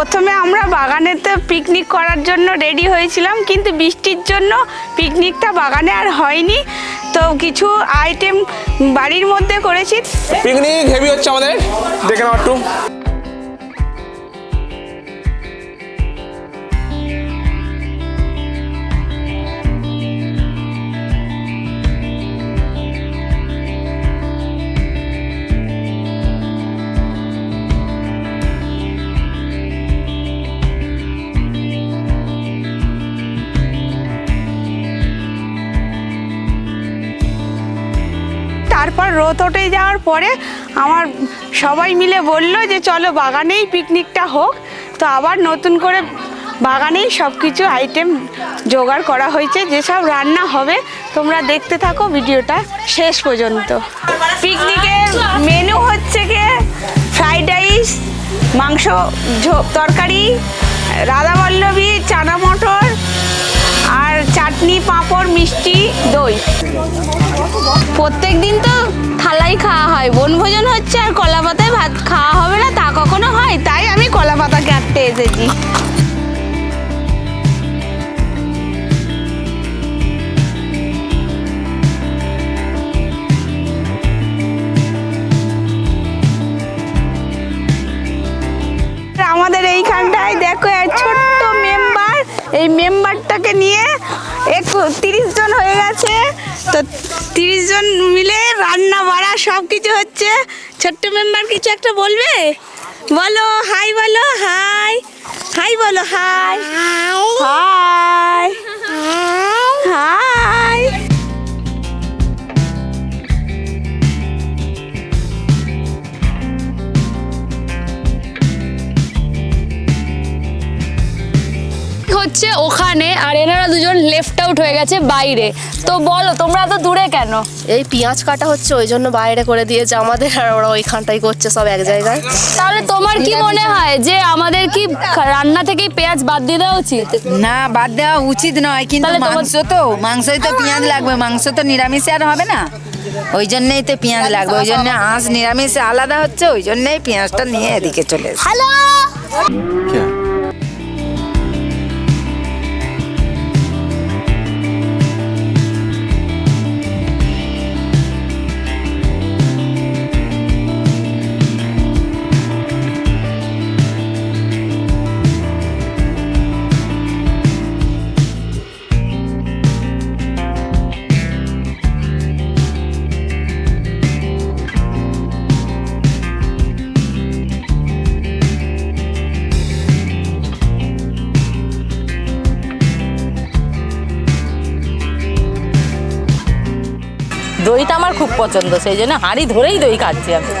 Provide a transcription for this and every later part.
প্রথমে আমরা বাগানেতে পিকনিক করার জন্য রেডি হয়েছিলাম, কিন্তু বৃষ্টির জন্য পিকনিকটা বাগানে আর হয়নি। তো কিছু আইটেম বাড়ির মধ্যে করেছি। পিকনিক হেভি হচ্ছে আমাদের। দেখে নাও একটু। তারপর রোদ উঠে যাওয়ার পরে আমার সবাই মিলে বলল যে চলো বাগানেই পিকনিকটা হোক। তো আবার নতুন করে বাগানেই সব কিছু আইটেম জোগাড় করা হয়েছে। যেসব রান্না হবে, তোমরা দেখতে থাকো ভিডিওটা শেষ পর্যন্ত। পিকনিকের মেনু হচ্ছে কি ফ্রাইড রাইস মাংস তরকারি, রাধাবল্লভী চানা মটর মিষ্টি দই। প্রত্যেক দিন তো থালাই খাওয়া হয়। বনভোজন হচ্ছে আর কলা পাতায় ভাত খাওয়া হবে না, তা কখনো হয়? তাই আমি কলা পাতা কাটতে এসেছি। আমাদের এইখানটায় দেখো ছোট্ট মেম্বার এই মেম্বারটাকে নিয়ে এক তিরিশ জন হয়ে গেছে। তো তিরিশ জন মিলে রান্না বাড়া সব কিছু হচ্ছে। ছোট্ট মেম্বার কিছু একটা বলবে? বলো হাই বলো হাই। হাই বলো হাই। হাই। হাই। হচ্ছে ওখানে আর এনারা দুজন লেফট আউট হয়ে গেছে বাইরে। তো বলো তোমরা তো দূরে কেন? এই পেঁয়াজ কাটা হচ্ছে ওই জন্য বাইরে করে দিয়েছে আমাদের আর ওরা ওইখানটাই করছে সব এক জায়গায়। তাহলে তোমার কি মনে হয় যে আমাদের কি রান্না থেকেই পেঁয়াজ বাদ দিয়ে দেওয়া উচিত? না বাদ দেওয়া উচিত নয় কিন্তু মাংস তো মাংসই তো পেঁয়াজ লাগবে মাংস তো নিরামিষে আর হবে না। ওই জন্যই তো পেঁয়াজ লাগবে ওই জন্য আঁশ নিরামিষে আলাদা হচ্ছে ওই জন্যই পেঁয়াজটা নিয়ে এদিকে চলে হ্যালো দইটা আমার খুব পছন্দ, সেই জন্য হাঁড়ি ধরেই দই খাচ্ছি আমি।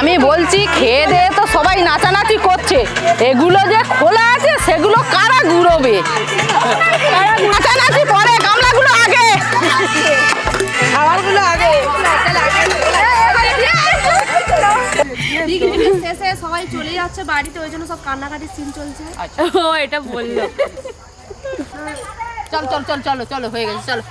আমি বলছি, খেয়ে দেয়ে তো সবাই নাচানাচি করছে। এগুলো যে খোলা আছে, সেগুলো কারা ঘুরবে সবাই চলে যাচ্ছে বাড়িতে ওই জন্য সব কান্নাকাটির সিন চলছে। ও এটা বলল। চল চল চল চলো চলো হয়ে গেছে চলো।